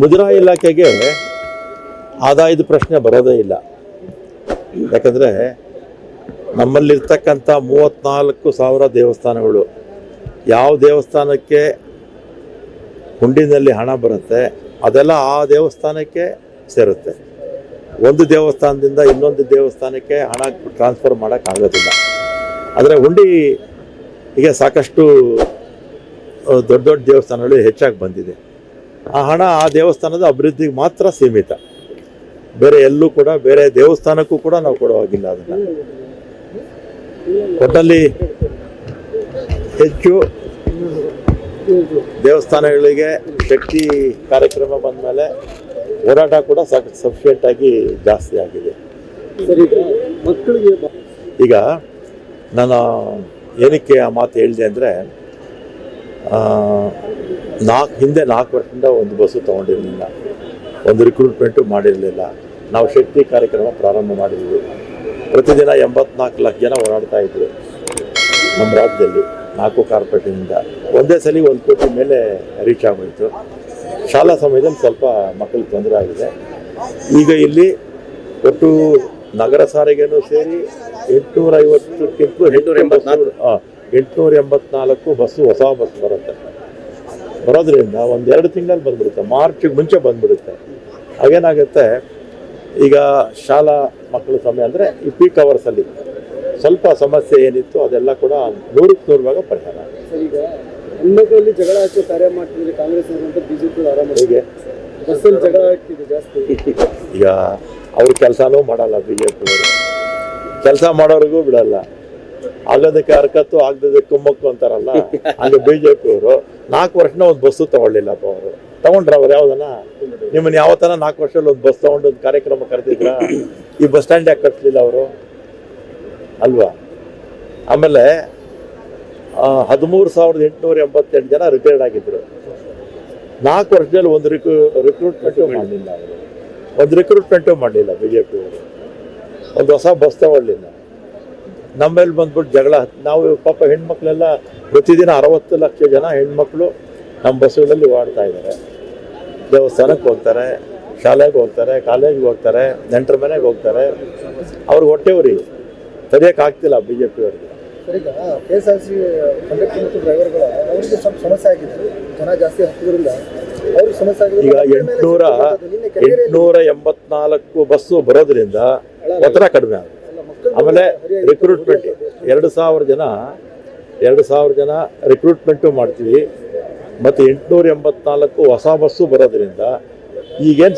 ಮುಜರಾಯಿ ಇಲಾಖೆಗೆ ಆದಾಯದ ಪ್ರಶ್ನೆ ಬರೋದೇ ಇಲ್ಲ. ಯಾಕಂದರೆ ನಮ್ಮಲ್ಲಿರ್ತಕ್ಕಂಥ ಮೂವತ್ತ್ನಾಲ್ಕು ಸಾವಿರ ದೇವಸ್ಥಾನಗಳು, ಯಾವ ದೇವಸ್ಥಾನಕ್ಕೆ ಹುಂಡಿನಲ್ಲಿ ಹಣ ಬರುತ್ತೆ, ಅದೆಲ್ಲ ಆ ದೇವಸ್ಥಾನಕ್ಕೆ ಸೇರುತ್ತೆ. ಒಂದು ದೇವಸ್ಥಾನದಿಂದ ಇನ್ನೊಂದು ದೇವಸ್ಥಾನಕ್ಕೆ ಹಣ ಟ್ರಾನ್ಸ್ಫರ್ ಮಾಡೋಕ್ಕಾಗೋದಿಲ್ಲ ಆದರೆ ಹುಂಡಿ ಈಗ ಸಾಕಷ್ಟು ದೊಡ್ಡ ದೊಡ್ಡ ದೇವಸ್ಥಾನಗಳು ಹೆಚ್ಚಾಗಿ ಬಂದಿದೆ. ಆ ಹಣ ಆ ದೇವಸ್ಥಾನದ ಅಭಿವೃದ್ಧಿಗೆ ಮಾತ್ರ ಸೀಮಿತ. ಬೇರೆ ಎಲ್ಲೂ ಕೂಡ, ಬೇರೆ ದೇವಸ್ಥಾನಕ್ಕೂ ಕೂಡ ನಾವು ಕೊಡುವಾಗಿಲ್ಲ ಅದನ್ನು. ಒಟ್ಟಲ್ಲಿ ಹೆಚ್ಚು ದೇವಸ್ಥಾನಗಳಿಗೆ ಶಕ್ತಿ ಕಾರ್ಯಕ್ರಮ ಬಂದ ಮೇಲೆ ಹೋರಾಟ ಕೂಡ ಸಫಿಷಿಯೆಂಟ್ ಆಗಿ ಜಾಸ್ತಿ ಆಗಿದೆ. ಈಗ ನಾನು ಏನಕ್ಕೆ ಆ ಮಾತು ಹೇಳಿದೆ ಅಂದರೆ ನಾಲ್ಕು ಹಿಂದೆ ನಾಲ್ಕು ವರ್ಷದಿಂದ ಒಂದು ಬಸ್ಸು ತೊಗೊಂಡಿರಲಿಲ್ಲ. ಒಂದು ರಿಕ್ರೂಟ್ಮೆಂಟು ಮಾಡಿರಲಿಲ್ಲ. ನಾವು ಶಕ್ತಿ ಕಾರ್ಯಕ್ರಮ ಪ್ರಾರಂಭ ಮಾಡಿದ್ವಿ. ಪ್ರತಿದಿನ ಎಂಬತ್ನಾಲ್ಕು ಲಕ್ಷ ಜನ ಓಡಾಡ್ತಾ ಇದ್ದರು ನಮ್ಮ ರಾಜ್ಯದಲ್ಲಿ ನಾಲ್ಕು ಕಾರ್ಪೊರೇಟಿನಿಂದ ಒಂದೇ ಸಲ ಒಂದು ಕೋಟಿ ಮೇಲೆ ರೀಚ್ ಆಗೋಯಿತು. ಶಾಲಾ ಸಮಯದಲ್ಲಿ ಸ್ವಲ್ಪ ಮಕ್ಕಳಿಗೆ ತೊಂದರೆ ಆಗಿದೆ. ಈಗ ಇಲ್ಲಿ ಒಟ್ಟು ನಗರ ಸಾರಿಗೆನೂ ಸೇರಿ ಎಂಟುನೂರ ಐವತ್ತಕ್ಕಿಂತ ಎಂಟುನೂರ ಎಂಬತ್ನಾಲ್ಕು ಎಂಟುನೂರ ಎಂಬತ್ನಾಲ್ಕು ಬಸ್ಸು ಹೊಸ ಬಸ್ ಬರುತ್ತೆ. ಬರೋದ್ರಿಂದ ಒಂದು ಎರಡು ತಿಂಗಳಲ್ಲಿ ಬಂದ್ಬಿಡುತ್ತೆ. ಮಾರ್ಚಿಗೆ ಮುಂಚೆ ಬಂದ್ಬಿಡುತ್ತೆ. ಹಾಗೇನಾಗುತ್ತೆ? ಈಗ ಶಾಲಾ ಮಕ್ಕಳ ಸಮಯ ಅಂದರೆ ಈ ಪೀಕ್ ಅವರ್ಸಲ್ಲಿ ಸ್ವಲ್ಪ ಸಮಸ್ಯೆ ಏನಿತ್ತು ಅದೆಲ್ಲ ಕೂಡ ನೂರಕ್ಕೆ ನೂರು ಭಾಗ ಪರಿಹಾರ. ಹೆಣ್ಮಕ್ಳಲ್ಲಿ ಜಗಳ ಹಚ್ಚೋ ಕಾರ್ಯ ಮಾಡ್ತಿದ್ರೆ ಕಾಂಗ್ರೆಸ್ ಬಿಜೆಪಿ ಆರಾಮ ಹೀಗೆ? ಬಸ್ಸಲ್ಲಿ ಜಗಳ ಆಗ್ತಿದೆ ಜಾಸ್ತಿ. ಈಗ ಅವ್ರ ಕೆಲಸನೂ ಮಾಡಲ್ಲ ಬಿ ಜೆ ಕೆಲಸ ಮಾಡೋರಿಗೂ ಬಿಡಲ್ಲ. ಆಗೋದಕ್ಕೆ ಹರಕತ್ತು ಆಗದಕ್ಕೆ ಕುಮ್ಮಕ್ಕು ಅಂತಾರಲ್ಲ ಹಂಗೆ ಬಿ ಜೆ ಪಿಯವರು ನಾಲ್ಕು ವರ್ಷನ ಒಂದು ಬಸ್ಸು ತಗೊಳ್ಳಿಲ್ಲಪ್ಪ ಅವರು. ತಗೊಂಡ್ರ ಅವ್ರು ಯಾವ್ದನ? ನಿಮ್ಮನ್ನ ಯಾವತ್ತನ ನಾಲ್ಕು ವರ್ಷದಲ್ಲಿ ಒಂದು ಬಸ್ ತಗೊಂಡು ಒಂದು ಕಾರ್ಯಕ್ರಮ ಕರೆದಿದ್ರ? ಈ ಬಸ್ ಸ್ಟ್ಯಾಂಡ್ ಯಾಕೆ ಕಟ್ಲಿಲ್ಲ ಅವರು? ಅಲ್ವಾ? ಆಮೇಲೆ ಹದಿಮೂರು ಸಾವಿರದ ಎಂಟುನೂರ ಎಂಬತ್ತೆಂಟು ಜನ ರಿಟೈರ್ಡ್ ಆಗಿದ್ರು. ನಾಲ್ಕು ವರ್ಷದಲ್ಲಿ ಒಂದು ರಿಕ್ರೂ ರಿಕ್ರೂಟ್ಮೆಂಟು ಮಾಡಲಿಲ್ಲ ಅವರು. ಒಂದು ರಿಕ್ರೂಟ್ಮೆಂಟು ಮಾಡಲಿಲ್ಲ ಬಿ ಜೆ ಪಿಯವರು ಒಂದು ಹೊಸ ಬಸ್ ತಗೊಳ್ಳಿಲ್ಲ. ನಮ್ಮೇಲೆ ಬಂದ್ಬಿಟ್ಟು ಜಗಳ ನಾವು ಪಾಪ ಹೆಣ್ಮಕ್ಳೆಲ್ಲ ಪ್ರತಿದಿನ ಅರವತ್ತು ಲಕ್ಷ ಜನ ಹೆಣ್ಮಕ್ಳು ನಮ್ಮ ಬಸ್ಸುಗಳಲ್ಲಿ ಓಡಾಡ್ತಾ ಇದ್ದಾರೆ. ದೇವಸ್ಥಾನಕ್ಕೆ ಹೋಗ್ತಾರೆ ಶಾಲೆಗೆ ಹೋಗ್ತಾರೆ ಕಾಲೇಜ್ಗೆ ಹೋಗ್ತಾರೆ ನೆಂಟರ ಮನೆಗೆ ಹೋಗ್ತಾರೆ. ಅವ್ರಿಗೆ ಹೊಟ್ಟೆವ್ರಿ. ತಡೆಯೋಕೆ ಆಗ್ತಿಲ್ಲ B J ಪಿಯವ್ರಿಗೆ sir K S R C conductor ಮತ್ತು ಡ್ರೈವರ್ಗಳ ಅವರಿಗೆ ಸ್ವಲ್ಪ ಸಮಸ್ಯೆ ಆಗಿದೆ. ಜನ ಜಾಸ್ತಿ ಹತ್ತೋದ್ರಿಂದ ಅವ್ರಿಗೆ ಸಮಸ್ಯೆ ಆಗಿದೆ. ಈಗ ಎಂಟುನೂರ ಎಂಟುನೂರ ಎಂಬತ್ನಾಲ್ಕು ಬಸ್ಸು ಬರೋದ್ರಿಂದ ಒತ್ತಡ ಕಡಿಮೆ ಆಗುತ್ತೆ. ಆಮೇಲೆ ರಿಕ್ರೂಟ್ಮೆಂಟ್ ಎರಡು ಸಾವಿರ ಜನ, ಎರಡು ಸಾವಿರ ಜನ ರಿಕ್ರೂಟ್ಮೆಂಟು ಮಾಡ್ತೀವಿ. ಮತ್ತು ಎಂಟುನೂರ ಎಂಬತ್ನಾಲ್ಕು ಹೊಸ ಬಸ್ಸು ಬರೋದ್ರಿಂದ ಈಗೇನು